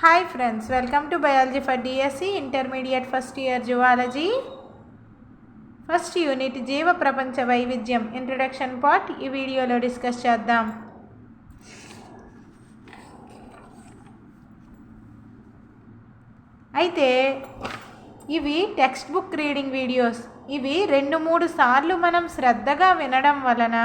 Hi friends welcome to biology for DSC intermediate first year zoology first unit జీవ ప్రపంచ వైవిధ్యం introduction part ఈ వీడియోలో డిస్కస్ చేద్దాం. అయితే ఇవి టెక్స్ట్ బుక్ రీడింగ్ వీడియోస్ ఇవి రెండు మూడు సార్లు మనం శ్రద్ధగా వినడం వలన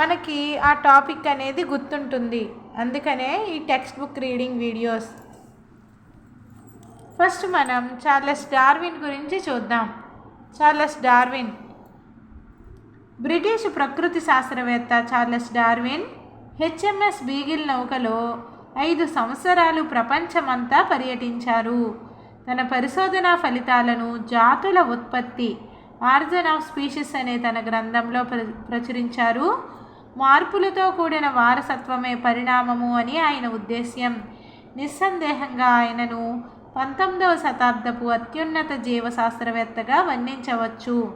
మనకి ఆ టాపిక్ అనేది గుర్తుంటుంది. అందుకనే ఈ text book reading videos first మనం చార్లెస్ డార్విన్ గురించి చూద్దాం. చార్లెస్ డార్విన్ బ్రిటిష్ ప్రకృతి శాస్త్రవేత్త Charles Darwin H M S Beagle నౌకలో ఐదు సంవత్సరాలు ప్రపంచమంతా పర్యటించారు. తన పరిశోధనా ఫలితాలను జాతుల ఉత్పత్తి ఆర్జన్ ఆఫ్ స్పీషిస్ అనే తన గ్రంథంలో ప్ర ప్రచురించారు. మార్పులతో కూడిన వారసత్వమే పరిణామము అని ఆయన ఉద్దేశ్యం. నిస్సందేహంగా ఆయనను పంతొమ్మిదవ శతాబ్దపు అత్యున్నత జీవశాస్త్రవేత్తగా వర్ణించవచ్చు.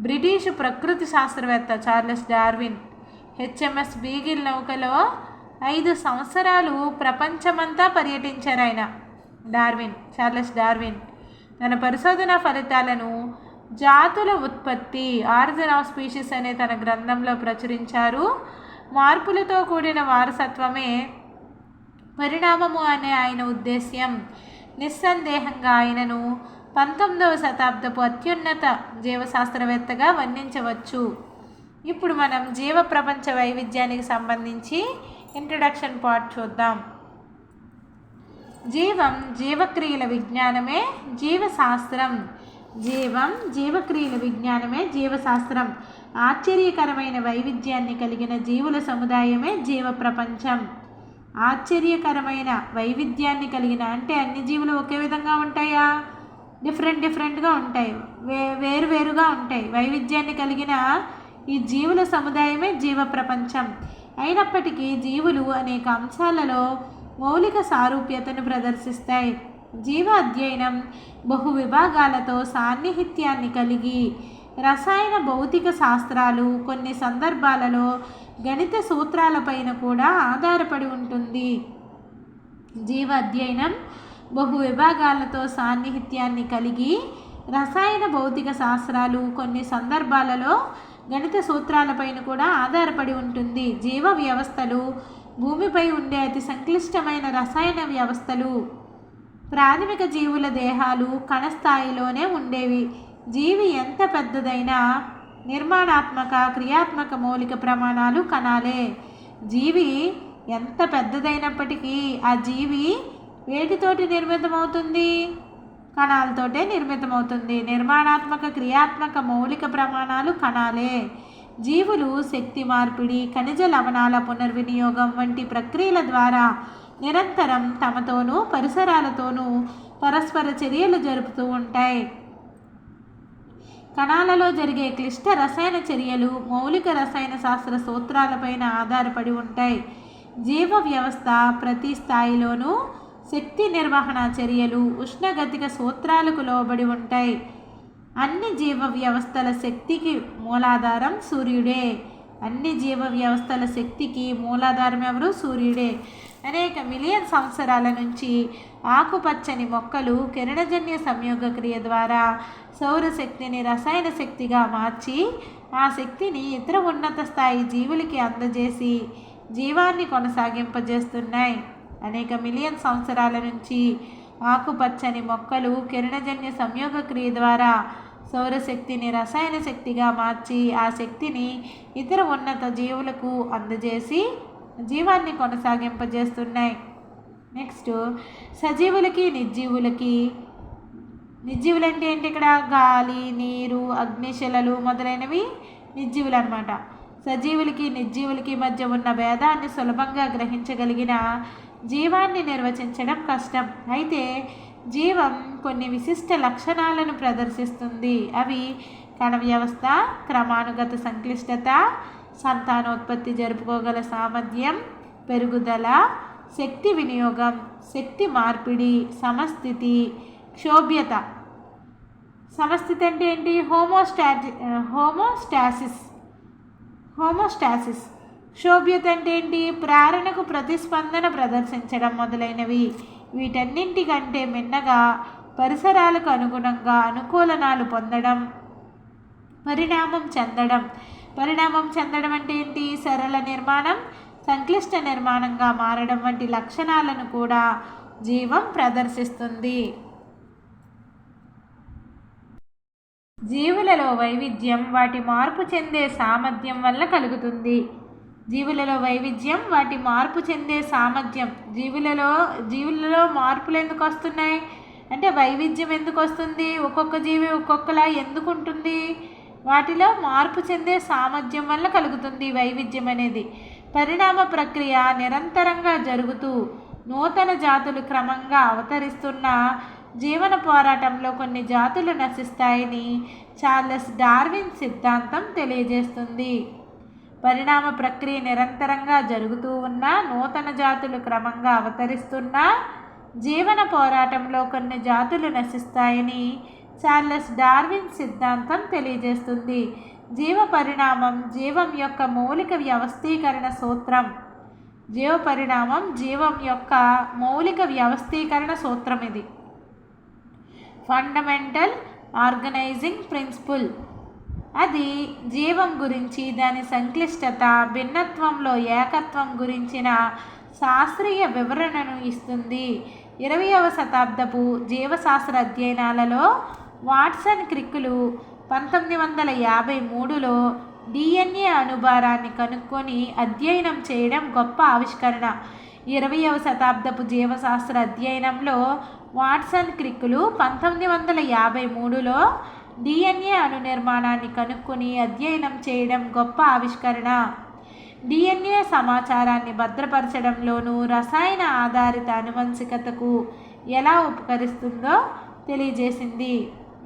బ్రిటిష్ ప్రకృతి శాస్త్రవేత్త Charles Darwin H M S Beagle నౌకలో ఐదు సంవత్సరాలు ప్రపంచమంతా పర్యటించారు ఆయన డార్విన్ చార్లెస్ డార్విన్ తన పరిశోధన ఫలితాలను జాతుల ఉత్పత్తి. ఆర్జన్ ఆఫ్ స్పీషీస్ అనే తన గ్రంథంలో ప్రచురించారు. మార్పులతో కూడిన వారసత్వమే పరిణామము అనే ఆయన ఉద్దేశ్యం. నిస్సందేహంగా ఆయనను పంతొమ్మిదవ శతాబ్దపు అత్యున్నత జీవశాస్త్రవేత్తగా వర్ణించవచ్చు. ఇప్పుడు మనం జీవ ప్రపంచ వైవిధ్యానికి సంబంధించి ఇంట్రడక్షన్ పార్ట్ చూద్దాం. జీవం జీవక్రియల విజ్ఞానమే జీవశాస్త్రం. జీవం జీవక్రియల విజ్ఞానమే జీవశాస్త్రం. ఆశ్చర్యకరమైన వైవిధ్యాన్ని కలిగిన జీవుల సముదాయమే జీవ ప్రపంచం ఆశ్చర్యకరమైన వైవిధ్యాన్ని కలిగిన అంటే అన్ని జీవులు ఒకే విధంగా ఉంటాయా? డిఫరెంట్ డిఫరెంట్గా ఉంటాయి. వే వేరువేరుగా ఉంటాయి. వైవిధ్యాన్ని కలిగిన ఈ జీవుల సముదాయమే జీవ ప్రపంచం అయినప్పటికీ జీవులు అనేక అంశాలలో మౌలిక సారూప్యతను ప్రదర్శిస్తాయి. జీవ అధ్యయనం బహు విభాగాలతో సాన్నిహిత్యాన్ని కలిగి రసాయన భౌతిక శాస్త్రాలు కొన్ని సందర్భాలలో గణిత సూత్రాలపైన కూడా ఆధారపడి ఉంటుంది. జీవ అధ్యయనం బహు విభాగాలతో సాన్నిహిత్యాన్ని కలిగి రసాయన భౌతిక శాస్త్రాలు కొన్ని సందర్భాలలో గణిత సూత్రాలపైన కూడా ఆధారపడి ఉంటుంది. జీవ వ్యవస్థలు భూమిపై ఉండే అతి సంక్లిష్టమైన రసాయన వ్యవస్థలు. ప్రాథమిక జీవుల దేహాలు కణస్థాయిలోనే ఉండేవి. జీవి ఎంత పెద్దదైనా నిర్మాణాత్మక క్రియాత్మక మౌలిక ప్రమాణాలు కణాలే జీవి ఎంత పెద్దదైనప్పటికీ ఆ జీవి వేటితోటి నిర్మితమవుతుంది? కణాలతోటే నిర్మితమవుతుంది. నిర్మాణాత్మక క్రియాత్మక మౌలిక ప్రమాణాలు కణాలే జీవులు శక్తి మార్పిడి ఖనిజ లవణాల పునర్వినియోగం వంటి ప్రక్రియల ద్వారా నిరంతరం తమతోనూ పరిసరాలతోనూ పరస్పర చర్యలు జరుపుతూ ఉంటాయి. కణాలలో జరిగే క్లిష్ట రసాయన చర్యలు మౌలిక రసాయన శాస్త్ర సూత్రాలపైన ఆధారపడి ఉంటాయి. జీవ వ్యవస్థ ప్రతి స్థాయిలోనూ శక్తి నిర్వహణ చర్యలు ఉష్ణగతిక సూత్రాలకు లోబడి ఉంటాయి. అన్ని జీవ వ్యవస్థల శక్తికి మూలాధారం సూర్యుడే. అన్ని జీవ వ్యవస్థల శక్తికి మూలాధారం ఎవరు? సూర్యుడే. అనేక మిలియన్ సంవత్సరాల నుంచి ఆకుపచ్చని మొక్కలు కిరణజన్య సంయోగ క్రియ ద్వారా సౌరశక్తిని రసాయన శక్తిగా మార్చి ఆ శక్తిని ఇతర ఉన్నత స్థాయి జీవులకి అందజేసి జీవాన్ని కొనసాగింపజేస్తున్నాయి. అనేక మిలియన్ సంవత్సరాల నుంచి ఆకుపచ్చని మొక్కలు కిరణజన్య సంయోగ క్రియ ద్వారా సౌరశక్తిని రసాయన శక్తిగా మార్చి ఆ శక్తిని ఇతర ఉన్నత జీవులకు అందజేసి జీవాన్ని కొనసాగింపజేస్తున్నాయి. నెక్స్ట్ సజీవులకి నిర్జీవులకి నిర్జీవులు అంటే ఏంటి ఇక్కడ? గాలి నీరు అగ్నిశిలలు మొదలైనవి నిర్జీవులు అనమాట సజీవులకి నిర్జీవులకి మధ్య ఉన్న భేదాన్ని సులభంగా గ్రహించగలిగిన జీవాన్ని నిర్వచించడం కష్టం. అయితే జీవం కొన్ని విశిష్ట లక్షణాలను ప్రదర్శిస్తుంది. అవి కణ వ్యవస్థ క్రమానుగత సంక్లిష్టత సంతానోత్పత్తి జరుపుకోగల సామర్థ్యం పెరుగుదల శక్తి వినియోగం శక్తి మార్పిడి సమస్థితి క్షోభ్యత. సమస్థితి అంటే ఏంటి? హోమోస్టాటి హోమోస్టాసిస్. హోమోస్టాసిస్. క్షోభ్యత అంటే ఏంటి? ప్రేరణకు ప్రతిస్పందన ప్రదర్శించడం మొదలైనవి. వీటన్నింటికంటే మిన్నగా పరిసరాలకు అనుగుణంగా అనుకూలనాలు పొందడం పరిణామం చెందడం. పరిణామం చెందడం అంటే ఏంటి? సరళ నిర్మాణం సంక్లిష్ట నిర్మాణంగా మారడం వంటి లక్షణాలను కూడా జీవం ప్రదర్శిస్తుంది. జీవులలో వైవిధ్యం వాటి మార్పు చెందే సామర్థ్యం వల్ల కలుగుతుంది. జీవులలో వైవిధ్యం వాటి మార్పు చెందే సామర్థ్యం. జీవులలో జీవులలో మార్పులు ఎందుకు వస్తున్నాయి? అంటే వైవిధ్యం ఎందుకు వస్తుంది? ఒక్కొక్క జీవి ఒక్కొక్కలా ఎందుకు ఉంటుంది? వాటిలో మార్పు చెందే సామర్థ్యం వల్ల కలుగుతుంది వైవిధ్యం అనేది. పరిణామ ప్రక్రియ నిరంతరంగా జరుగుతూ నూతన జాతులు క్రమంగా అవతరిస్తున్న జీవన పోరాటంలో కొన్ని జాతులు నశిస్తాయని చార్లెస్ డార్విన్ సిద్ధాంతం తెలియజేస్తుంది. పరిణామ ప్రక్రియ నిరంతరంగా జరుగుతూ ఉన్న నూతన జాతులు క్రమంగా అవతరిస్తున్న జీవన పోరాటంలో కొన్ని జాతులు నశిస్తాయని చార్లెస్ డార్విన్ సిద్ధాంతం తెలియజేస్తుంది. జీవ పరిణామం జీవం యొక్క మౌలిక వ్యవస్థీకరణ సూత్రం. జీవ పరిణామం జీవం యొక్క మౌలిక వ్యవస్థీకరణ సూత్రం ఇది. Fundamental organising principle. అది జీవం గురించి దాని సంక్లిష్టత భిన్నత్వంలో ఏకత్వం గురించిన శాస్త్రీయ వివరణను ఇస్తుంది. ఇరవయవ శతాబ్దపు జీవశాస్త్ర అధ్యయనాలలో వాట్సన్ క్రిక్కులు పంతొమ్మిది వందల యాభై మూడులో డిఎన్ఏ అనుభారాన్ని కనుక్కొని అధ్యయనం చేయడం గొప్ప ఆవిష్కరణ. ఇరవయవ శతాబ్దపు జీవశాస్త్ర అధ్యయనంలో వాట్సన్ క్రిక్కులు పంతొమ్మిది వందల యాభై మూడులో డిఎన్ఏ అణు నిర్మాణాన్ని కనుక్కొని అధ్యయనం చేయడం గొప్ప ఆవిష్కరణ. డిఎన్ఏ సమాచారాన్ని భద్రపరచడంలోనూ రసాయన ఆధారిత అనువంశికతకు ఎలా ఉపకరిస్తుందో తెలియజేసింది.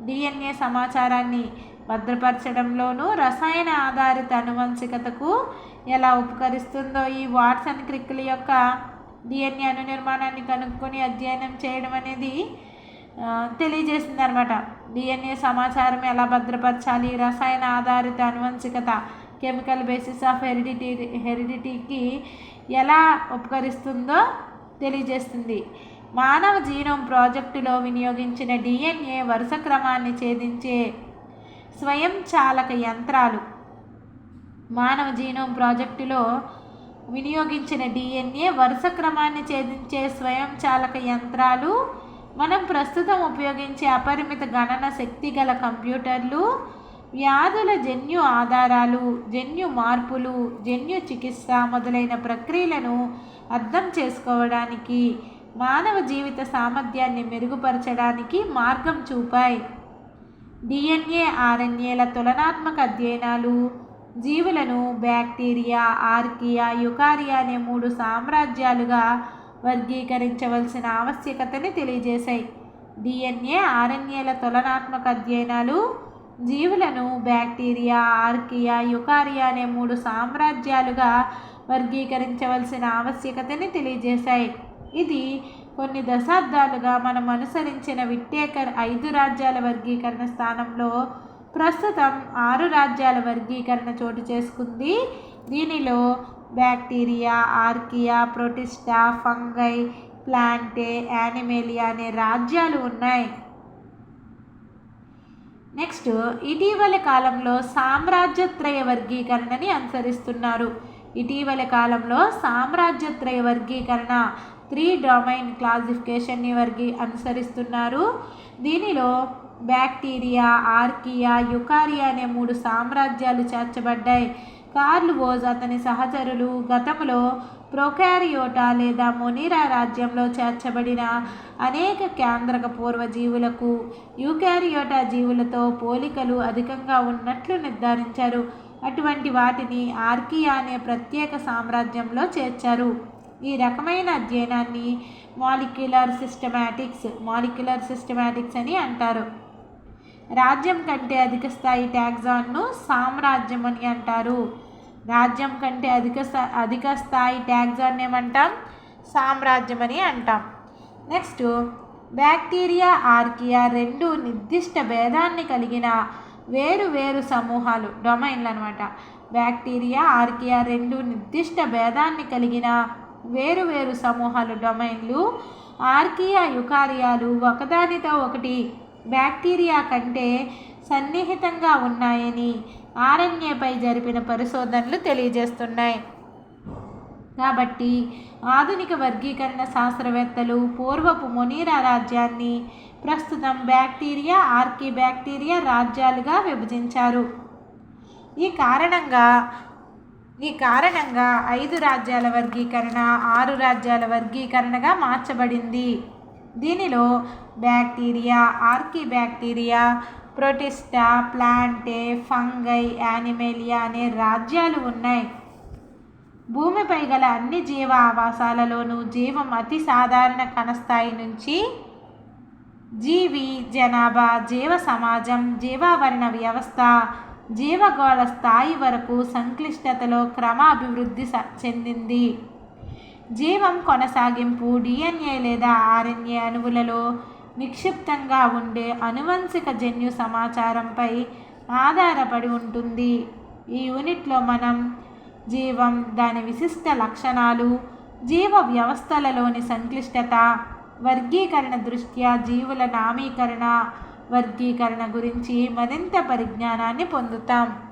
డిఎన్ఏ సమాచారాన్ని భద్రపరచడంలోనూ రసాయన ఆధారిత అనువంశికతకు ఎలా ఉపకరిస్తుందో ఈ వాట్సన్ క్రిక్కుల యొక్క డిఎన్ఏ అణు నిర్మాణాన్ని కనుక్కొని అధ్యయనం చేయడం అనేది తెలియజేసింది అనమాట డిఎన్ఏ సమాచారం ఎలా భద్రపరచాలి? రసాయన ఆధారిత అనువంశికత కెమికల్ బేసిస్ ఆఫ్ హెరిడిటీ హెరిడిటీకి ఎలా ఉపకరిస్తుందో తెలియజేస్తుంది. మానవ జీనోమ్ ప్రాజెక్టులో వినియోగించిన డిఎన్ఏ వరుస క్రమాన్ని ఛేదించే స్వయం చాలక యంత్రాలు. మానవ జీనోమ్ ప్రాజెక్టులో వినియోగించిన డిఎన్ఏ వరుస క్రమాన్ని ఛేదించే స్వయం చాలక యంత్రాలు మనం ప్రస్తుతం ఉపయోగించే అపరిమిత గణన శక్తి గల కంప్యూటర్లు వ్యాధుల జన్యు ఆధారాలు జన్యు మార్పులు జన్యు చికిత్స మొదలైన ప్రక్రియలను అర్థం చేసుకోవడానికి మానవ జీవిత సామర్థ్యాన్ని మెరుగుపరచడానికి మార్గం చూపాయి. డిఎన్ఏ ఆర్ఎన్ఏల తులనాత్మక అధ్యయనాలు జీవులను బ్యాక్టీరియా ఆర్కియా యుకారియా అనే మూడు సామ్రాజ్యాలుగా వర్గీకరించవలసిన ఆవశ్యకతని తెలియజేశాయి. డిఎన్ఏ ఆర్ఎన్ఏల తులనాత్మక అధ్యయనాలు జీవులను బ్యాక్టీరియా ఆర్కియా యుకారియా అనే మూడు సామ్రాజ్యాలుగా వర్గీకరించవలసిన ఆవశ్యకతని తెలియజేశాయి. ఇది కొన్ని దశాబ్దాలుగా మనం అనుసరించిన విట్టేకర్ ఐదు రాజ్యాల వర్గీకరణ స్థానంలో ప్రస్తుతం ఆరు రాజ్యాల వర్గీకరణ చోటు చేసుకుంది. దీనిలో bacteria archaea protista fungi plantae animalia అనే రాజ్యాలు ఉన్నాయి. నెక్స్ట్ ఇటీవల కాలంలో సామ్రాజ్యత్రయ వర్గీకరణని అనుసరిస్తున్నారు. ఇటీవల కాలంలో సామ్రాజ్యత్రయ వర్గీకరణ త్రీ డొమైన్ క్లాసిఫికేషన్ని వర్గీ అనుసరిస్తున్నారు. దీనిలో బ్యాక్టీరియా ఆర్కియా యుకారియా అనే మూడు సామ్రాజ్యాలు చేర్చబడ్డాయి. కార్ల్ వోజ్ అతని సహచరులు గతంలో ప్రొకారియోటా లేదా మొనిరా రాజ్యంలో చేర్చబడిన అనేక కేంద్రక పూర్వ జీవులకు యూకారియోటా జీవులతో పోలికలు అధికంగా ఉన్నట్లు నిర్ధారించారు. అటువంటి వాటిని ఆర్కియా అనే ప్రత్యేక సామ్రాజ్యంలో చేర్చారు. ఈ రకమైన అధ్యయనాన్ని మాలిక్యులర్ సిస్టమాటిక్స్ మాలిక్యులర్ సిస్టమాటిక్స్ అని అంటారు. రాజ్యం కంటే అధిక స్థాయి ట్యాగ్జాన్ను సామ్రాజ్యం అని అంటారు. రాజ్యం కంటే అధిక అధిక స్థాయి ట్యాగ్జాన్ ఏమంటాం? సామ్రాజ్యం అని అంటాం. నెక్స్ట్ బ్యాక్టీరియా ఆర్కియా రెండు నిర్దిష్ట భేదాన్ని కలిగిన వేరు వేరు సమూహాలు డొమైన్లు అనమాట బ్యాక్టీరియా ఆర్కియా రెండు నిర్దిష్ట భేదాన్ని కలిగిన వేరు వేరు సమూహాలు డొమైన్లు ఆర్కియా యుకారియాలు ఒకదానితో ఒకటి బ్యాక్టీరియా కంటే సన్నిహితంగా ఉన్నాయని ఆర్ఎన్ఏపై జరిపిన పరిశోధనలు తెలియజేస్తున్నాయి. కాబట్టి ఆధునిక వర్గీకరణ శాస్త్రవేత్తలు పూర్వపు మొనీరా రాజ్యాన్ని ప్రస్తుతం బ్యాక్టీరియా ఆర్కీ బ్యాక్టీరియా రాజ్యాలుగా విభజించారు. ఈ కారణంగా ఈ కారణంగా ఐదు రాజ్యాల వర్గీకరణ ఆరు రాజ్యాల వర్గీకరణగా మార్చబడింది. దీనిలో bacteria archaebacteria protista plantae fungi animalia అనే రాజ్యాలు ఉన్నాయి. భూమిపై గల అన్ని జీవ ఆవాసాలలోనూ జీవం అతి సాధారణ కణస్థాయి నుంచి జీవి జనాభా జీవ సమాజం జీవావరణ వ్యవస్థ జీవగోళ స్థాయి వరకు సంక్లిష్టతలో క్రమాభివృద్ధి చెందింది. జీవం కొనసాగింపు డిఎన్ఏ లేదా ఆర్ఎన్ఏ అణువులలో నిక్షిప్తంగా ఉండే అనువంశిక జన్యు సమాచారంపై ఆధారపడి ఉంటుంది. ఈ యూనిట్లో మనం జీవం దాని విశిష్ట లక్షణాలు జీవ వ్యవస్థలలోని సంక్లిష్టత వర్గీకరణ దృష్ట్యా జీవుల నామీకరణ వర్గీకరణ గురించి మరింత పరిజ్ఞానాన్ని పొందుతాం.